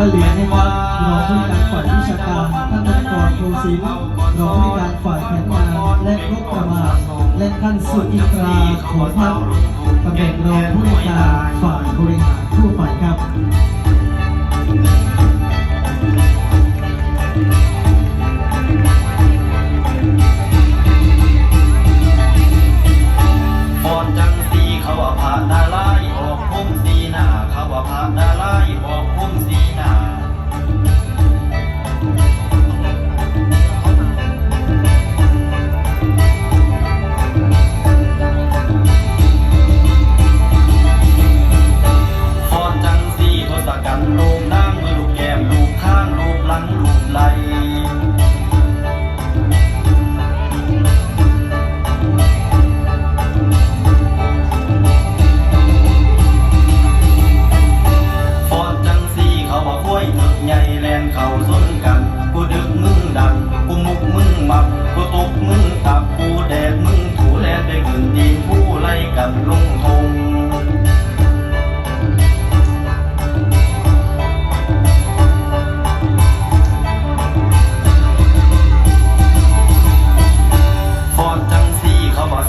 ท่าเหลียงนะครับรองผู้การฝ่ายวิชาการท่านนักรโทศิลป์รองผู้การฝ่ายแผนงานและงบประมาณและท่านสุอิตราขอพัฒน์ตำแหน่งรองผู้การฝ่ายบริหารทั่วไปครับ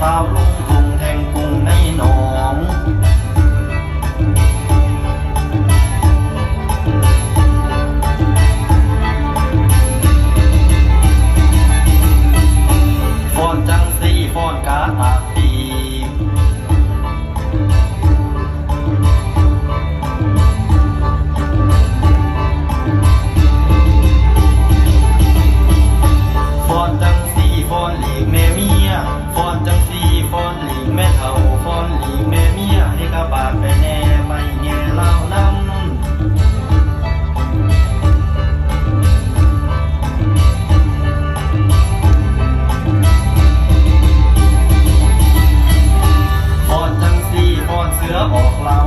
啊。 บอกเรา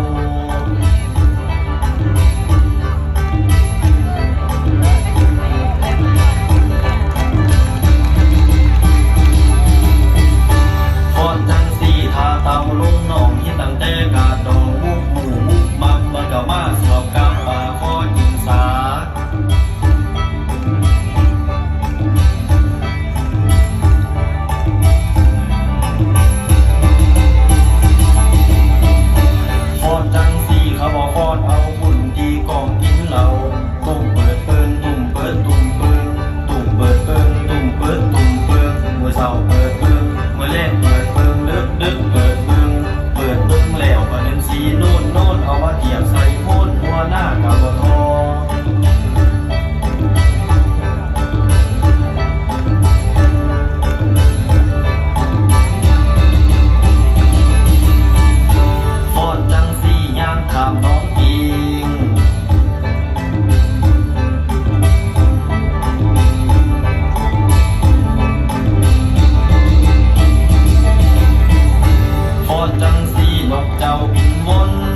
อบเจ้าบินวน